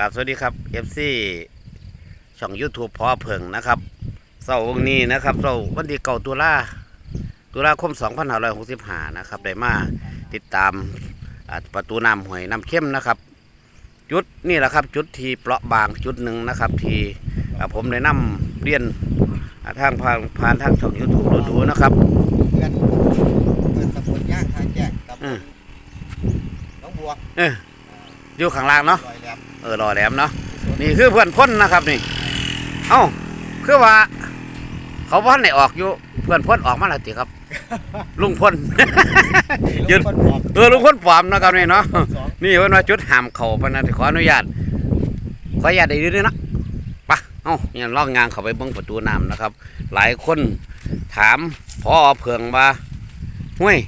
กราบสวัสดีครับ FC ช่อง YouTube พอเพิงนะครับเสาร์วันนี้นะครับเสาร์วันที่เก่าตุลาตุลาคม 2565 นะครับได้มาติดตามอ่าประตูน้ำห้วยน้ำเข้มนะครับ จุดนี่แหละครับจุดที่เปราะบางจุดหนึ่งนะครับ ที่อ่าผมได้นำเรียนอ่าทางผ่านผ่านทางช่อง YouTube ดูๆนะครับเพื่อนเพื่อนตำบลย่างทางแจ้งตำบอืลมหน้องบัวเอออยู่ข้างล่างเนาะ ลอยแหลมเออรอแหลมเนาะ นี่คือเพื่อนพ้นนะครับนี่ เอ้า คือว่า เขาพ่นไหนออกอยู่เพื่อนพ้นออกมาแล้วติครับ ลุงพ้นหยุดคนบอกเออลุงพ้นปลอมนะครับนี่เนาะ สองนี่เพิ่นว่าจุดห้ามเขาพะนะขออนุญาต ขออนุญาตได้ด้วยนะไปะเอ้าเนี่ยลองงานเข้าไปเบิ่งประตูน้ำนะครับ หลายคนถามพอเพิงว่าห้วย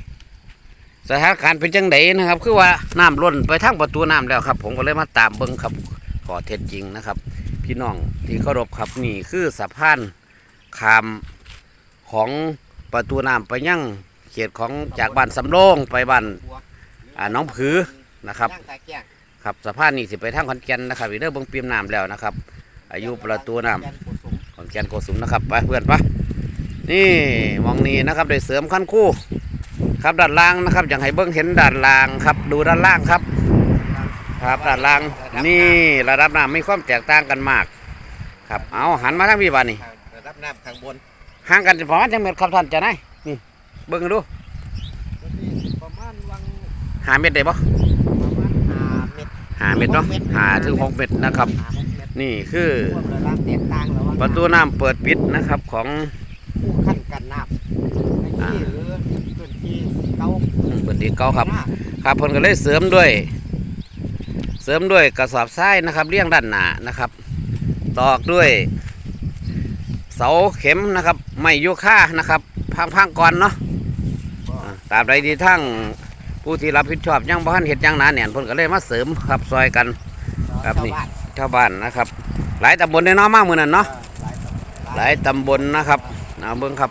สถานการณ์เป็นจังไดนะครับ คือว่าน้ำล้นไปทางประตูน้ำแล้วครับ ผมก็เลยมาตามเบิ่งครับขอเท็จจริงนะครับ พี่น้องที่เคารพครับนี่คือสะพานขามของประตูน้ำไปยังเขตของจากบ้านสำโรงไปบ้านอ่าน้องผือนะครับครับสะพานนี่สิไปทางขอนแก่นนะครับอีกเด้อเบิ่งปีมน้ำแล้วนะครับ อายุประตูน้ำขอนแก่นโกสุมนะครับไปเพื่อนปะนี่มองนี้นะครับได้เสริมขั้นคู่ ครับด้านล่างนะครับอยากให้เบิ่งเห็นด้านล่างครับ ดูด้านล่างครับ ครับด้านล่างนี่ระดับน้ำมีความแตกต่างกันมาก ครับเอาหันมาทางพี่บ้านนี่ทางระดับน้ำข้างบนห่างกันประมาณจังเม็ดครับท่านจะไหนนี่เบิ่งดูประมาณวังหาเม็ดได้ปะประมาณห้าเมตรหาเม็ดเนาะหาถึงหกเม็ดนะครับห้าหกเมตรนี่คือพวกระดับแตกต่างระหว่างประตูน้ำเปิดปิดนะครับของผู้ขั้นกันน้ำในที่หรือพื้นที่ เปิดดีเก่าครับ ครับเพิ่นก็เลยเสริมด้วย เสริมด้วยกระสอบทรายนะครับเลี้ยงด้านหน้านะครับ ตอกด้วย เสาเข็มนะครับ ไม่โยค่านะครับพังพังก่อนเนาะตาบใดที่ทั้งผู้ที่รับผิดชอบยังบ้านเห็ดหยังหนาแหน่นเพิ่นก็เลยมาเสริมครับซอยกันครับนี่ชาวบ้านนะครับ หลายตำบลได้เนาะมากเหมือนั่นเนาะหลายตำบลนะครับเอาเบิ่งครับ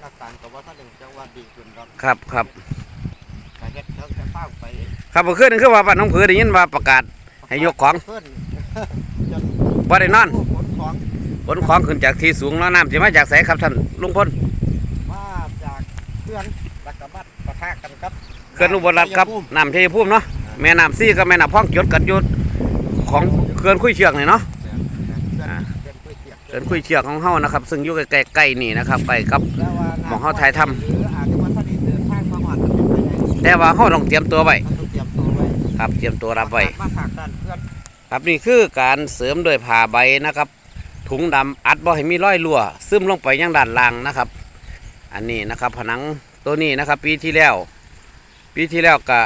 แต่ว่าสถานการณ์ก็ว่าถ้าหนึ่งจังหวัดดีขึ้นครับครับครับแต่เฮ็ดเทิงจะฟ้าไปครับเมื่อคืนนี่คือว่าบ้านน้องผือได้ยินว่าประกาศให้ยกของเพิ่นจนบ่ได้นอนผู้ขนของขนของขึ้นจากที่สูงแล้วน้ำจะมาจากไสครับท่านลุงพล มาจากเพื่อนแล้วก็มาปะทะกันครับเขื่อนอุบลรัตน์ครับน้ำชัยภูมิเนาะแม่น้ำซี่กับแม่น้ำพ่องจดกันอยุดของเขื่อนคุยเชือกนี่เนาะอ่าเขื่อนคุยเสียกเขื่อนคุยเชือกของเฮานะครับ ซึ่งอยู่ใกล้ๆใกล้ๆนี่นะครับใกล้กับแล้วว่าห ม้องเฮาถ่ายทำหรืออาจจะว่าถ้าได้เดินทางมาหอดก็เป็นไปได้แต่ว่าเฮาต้องเตรียมตัวไว้ท่านต้องเตรียมตัวไว้ครับเตรียมตัวรับไว้มาฝากด้านเพื่อนครับนี่คือการเสริมด้วยผ้าใบนะครับ ถุงดำอัดบ่ให้มีรอยรั่ว ซึมลงไปยังด้านล่างนะครับ อันนี้นะครับ ผนังตัวนี้นะครับ ปีที่แล้ว ปีที่แล้วก็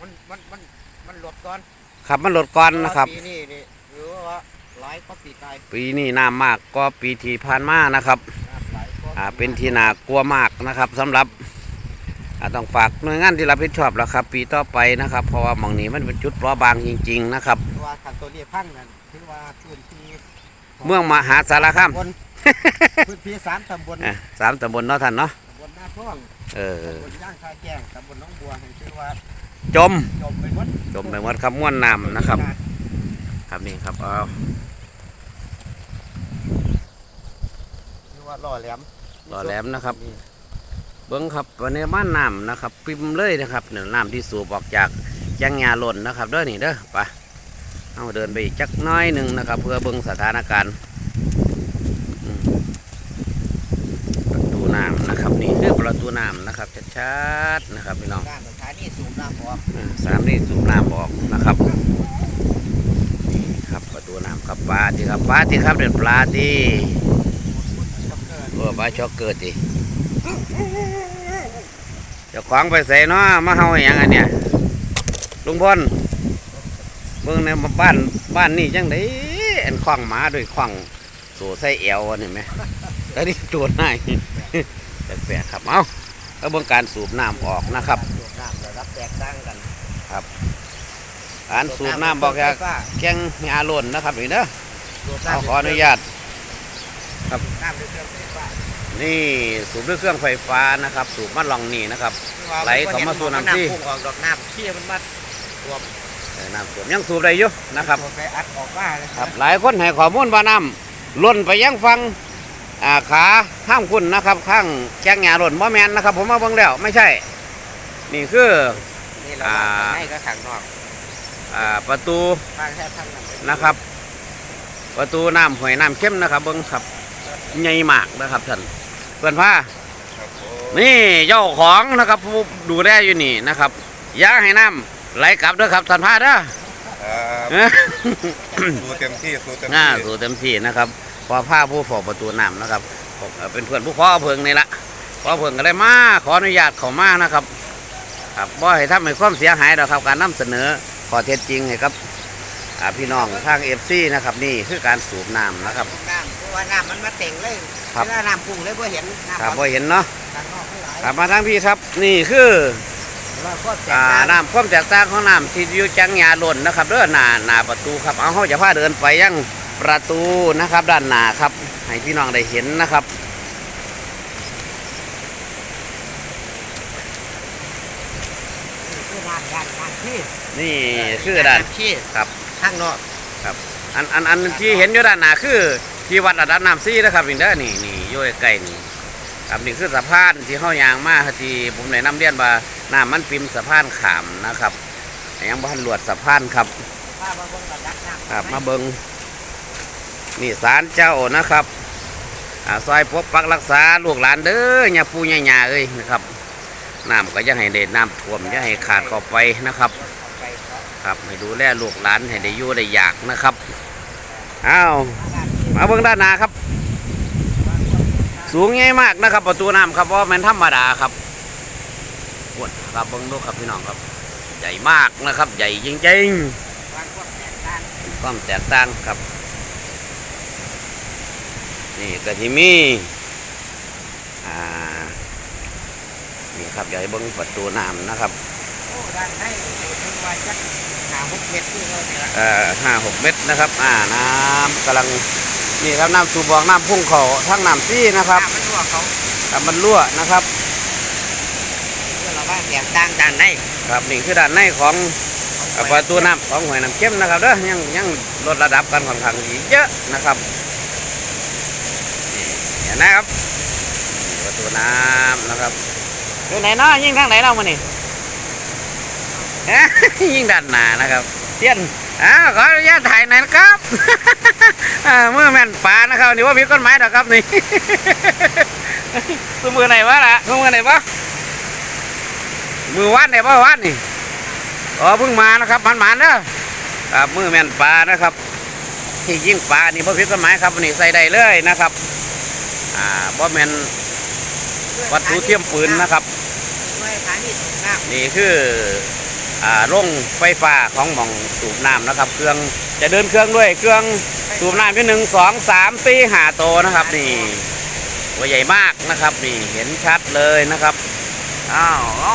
มันมันมันมันหลดก่อนขับมันลดก่อนนะครับปีนี้นี่หรือว่าหลายกว่าปีกายปีนี้น้ำมากก็ปีที่ผ่านมานะครับ เป็นที่น่ากลัวมากนะครับสำหรับอ่าต้องฝากหน่วยงานที่รับผิดชอบแล้วครับ ปีต่อไปนะครับ เพราะว่าหมองนี้มันเป็นจุดเปราะบางจริง ๆ นะครับเพราะว่าขันตัวนี้พังนั่นถือว่าพื้นที่เมืองมหาสารคามตำบลพื้นที่สามตำบลอ่าสามตำบลเนาะท่านเนาะตำบลหน้าท่วงเออตำบลย่างคาแจ้งตำบลหน้องบัวให้ชื่อว่าจมจมไปหมดจมไปหมดครับม้วนน้ำนะครับ ครับนี่ครับเอาชื่อว่าล่อแหลม หล่อแหลมนะครับ เบิ้งครับวันนี้บ้านน้ำนะครับ ปิมเลยนะครับเนี่ยน้ำที่สูบออกจากจังยาหล่นนะครับเด้อนี่เด้อไปเอาเดินไปอีกจักหน้อยหนึ่งนะครับ เพื่อเบิ้งสถานการณ์อืมประตูน้ำนะครับนี่คือประตูน้ำนะครับชัดๆนะครับพี่น้องด้านสถานีสูบน้ำออกอ่าสามนี่สูบน้ำออกนะครับนี่ครับประตูน้ำครับปลาที่ครับปลาที่ครับเด็ดปลาที่กั บเกิดโอ้ปลาช็อกเกิดดิเจะขวางไปใส่เนาะมาเฮาอหย่างอันเนี้ยลุงพลเบิ่งในบ้านบ้านนี่จังไดอันคว้างหมาด้วยคว้างโซ่ใส่เอวอันนี่ไหมแล้วนี่ตัวหน้ายแปลกๆครับเอาแล้วเบิ่งการสูบน้ำออกนะครับสูบน้ำระดับแตกต่างกันการสูบน้ำบอกจากแข้งยาหล่นนะครับนี่เด้อสูบเอาน้ำขออนุญาตสูบน้ำด้วยเครื่องไฟฟ้านี่สูบด้วยเครื่องไฟฟ้านะครับ สูบมาลองนี่นะครับ ไหลเข้ามาสู่น้ำที่พุ่งออกดอกน้ำเชี่ยมันมาท่วมเออน้ำสูบยังสูบได้อยู่นะครับตัวไปอัดออกมาเลยครับหลายคนให้ข้อมูลว่าน้ำล้นไปยังฟังอ่าขาข้างคุณนะครับข้างแจ้งงาล้นบ่แมนนะครับ ผมมาเบิ่งแล้วไม่ใช่ นี่คือนี่เราอ่าให้ก็ขังนอกอ่าประตูทางแค่ทางนั้นนะครับ ประตูน้ำห้วยน้ำเข้มนะครับเบิ่งครับ ใหญ่มากนะครับท่านเพื่อนผ้าครับผมนี่เจ้าของนะครับผู้ดูแลอยู่นี่นะครับอย่าให้น้ำไหลกลับเด้อครับท่านผ้าเด้อครับเอ้อสู้เต็มที่สู้เต็มน่าที่สู่เต็มที่นะครับพอผ้าผู้ฝ่อประตูน้ำนะครับผมเอ่อเป็นเพื่อนผู้พ่อเพิงนี่ละพ่อเพิงก็ได้มาขออนุญาตเขามานะครับ ครับบ่ให้ทำให้ความเสียหายดอกครับการนำเสนอข้อเท็จจริงให้ครับอ่าพี่น้องทางเอฟซีนะครับ นี่คือการสูบน้ำนะครับน้ำเพราะ ว่าน้ำมันมาเต่งเลยครับเวลาน้ำพุ่งเลยบ่เห็นน้ำครับพอเห็นเนาะข้างนอกไม่ไหลครับมาทางพี่ครับ นี่คือว่าก็แตกอ่าต่างน้ำความแตกต่างของน้ำที่อยู่จังหยาหล่นนะครับเด้อหน้าหน้าประตูครับเอาเขาจะพาเดินไปยังประตูนะครับ ด้านหน้าครับ ให้พี่น้องได้เห็นนะครับ คือน้ำด้านด้านที่นี่คือด้าน ที่ครับข้างนอก อันอันอันที่เห็นอยู่ด้านหน้าคือ ที่วัดระดับน้ำซีนะครับนี่เด้อนี่นี่อยู่ใกล้ๆนี่ครับนี่คือสะพานที่เข้ายางมาที่ผมได้นำเรียนว่าน้ำมันปิมสะพานขามนะครับยังบ้านหลวดสะพานครับมาเบิงระดับน้ำครับมาเบิงนี่ศาลเจ้านะครับอซอยปกปักรักษาลูกหลานเด้ออย่าปูอย่ายาเอ้ยนะครับน้ำก็จะให้เด็ดน้ำท่วมจะให้ขาดเข้าไปนะครับ ครับให้ดูแลลูกหลานให้ได้ยู่ได้อยากนะครับอ้าว มาเบิ่งด้านหน้าครับ สูงใหญ่มากนะครับ ประตูน้ำครับเพราะว่ามันธรรมดาครับปวดครับเบิ่งดูครับพี่น้องครับ ใหญ่มากนะครับ ใหญ่จริงๆวางพวกแตกต่างความแตกต่างครับ นี่ก็ที่มีอ่านี่ครับอย่าให้เบิ้งประตูน้ำนะครับโอ้ด้านในถึงว่าจักหาหกเม็ดที่เราเนี่ยละเอ่อห้าหกเมตรนะครับ อ่าน้ำกำลัง นี่ครับน้ำสูบบอกน้ำพุ่งเขาทั้งน้ำซี่นะครับน้ำมันรั่วเขาครับมันรั่วนะครับเพื่อเราว่าแตกต่างด้านในครับนี่คือด้านในของเอ่อประตูน้ำของหอยน้ำเข้มนะครับเด้อยังยังลดระดับกันค่อนข้างอีกเยอะนะครับนี่เห็นนะครับนี่ประตูน้ำนะครับอยู่ไหนเนาะยิงทางไหนเรามานี่เอ๊ะยิงด้านหน้านะครับเทียน อ้าวขออนุญาตถ่ายหน่อยนะครับอ่าเมื่อแม่นปลานะครับนี่ว่ามีก้นไม้ดอกครับนี่ตัวมือไหนวะล่ะตัวมือไหนวะมือวานไหนวะวานนี่อ๋อเพิ่งมานะครับมันมันๆเด้อครับมือแม่นปลานะครับ ที่ยิงปลานี่บ่ผิดกฎหมายครับอันนี่ใส่ได้เลยนะครับอ่าบ่แม่นวัตถุเทียมปืนนะครับด้วยฐานที่สูงน้ำนี่คืออ่าโร่งไฟฟ้าของหม่องสูบน้ำนะครับ เครื่องจะเดินเครื่องด้วยเครื่องสูบน้ำที่หนึ่งสองสามตีหาโตนะครับนี่ตัวใหญ่มากนะครับนี่เห็นชัดเลยนะครับอ้าวเอา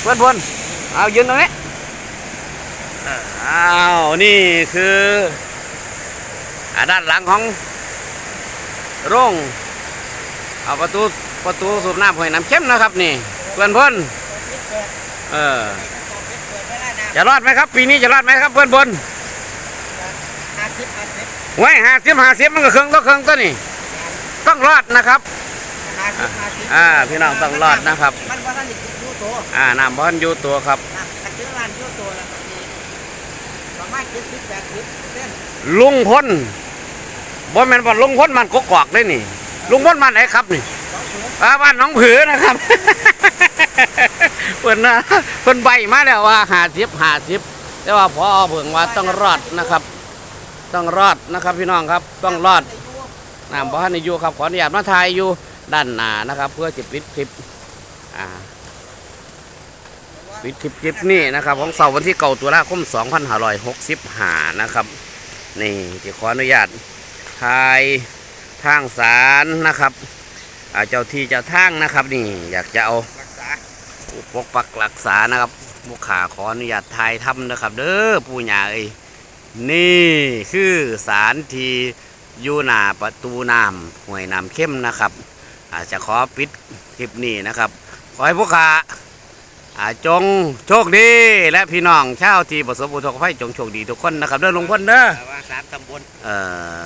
เพื่อนเพื่อนเอายืนตรงนี้อ้าวนี่คือด้านหลังของโรงเอาประตูประตูสูบน้ำห้วยน้ำเข้มนะครับ นี่เพื่อนเพื่อนเออ จะรอดไหมครับ ปีนี้จะรอดไหมครับเพื่อนบนห้าสิบห้าสิบไว้ห้าสิบห้าสิบมันก็เครื่องก็เครื่องตัวนี่ต้องรอดนะครับห้าสิบห้าสิบอ่าพี่น้องต้องรอดนะครับมันว่าท่านอีกยูโตอ่าน้ำบอลอยู่ตัวครับนะถ้าเจอร้านยูโตแล้วก็มีประมาณเจ็ดสิบแปดสิบเส้นลุงพลบ่แม่นว่าลุงพลมันกกอกได้นี่ ลุงพลมันไหนครับนี่สองถุงอ่าบ้านหน้องผือนะครับเพิ่นนะเพิ่นใบมาแล้วว่าหาสิบหาสิบแต่ว่าพอเพิ่งว่าต้องรอดนะครับ ต้องรอดนะครับพี่น้องครับต้องรอดน้ำบ้านในอยู่ครับขออนุญาตมาถ่ายอยู่ด้านหน้านะครับ เพื่อจะปิดคลิปอ่าปิดคลิปคลิปนี้นะครับของเสาร์วันที่เก้าตุลาคม2565นะครับนี่จะขออนุญาตถ่ายทางสารนะครับเจ้าที่เจ้าทางนะครับ นี่อยากจะเอา ปกปักรักษานะครับมุขาขออนุญาตถ่ายทำนะครับ เด้อปู่ย่าเอ้ยนี่คือสารที่อยู่หน้าประตูน้ำห้วยน้ำเข้มนะครับ อาจจะขอปิดคลิปนี้นะครับขอให้ผู้ขาอ่าจงโชคดีและพี่น้องชาวที่ประสบอุทกภัยจงโชคดีทุกคนนะครับเด้อลุงพลเด้อว่าสามตำบลเอ่อ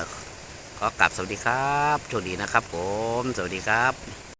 ขอกลับสวัสดีครับ โชคดีนะครับผม สวัสดีครับ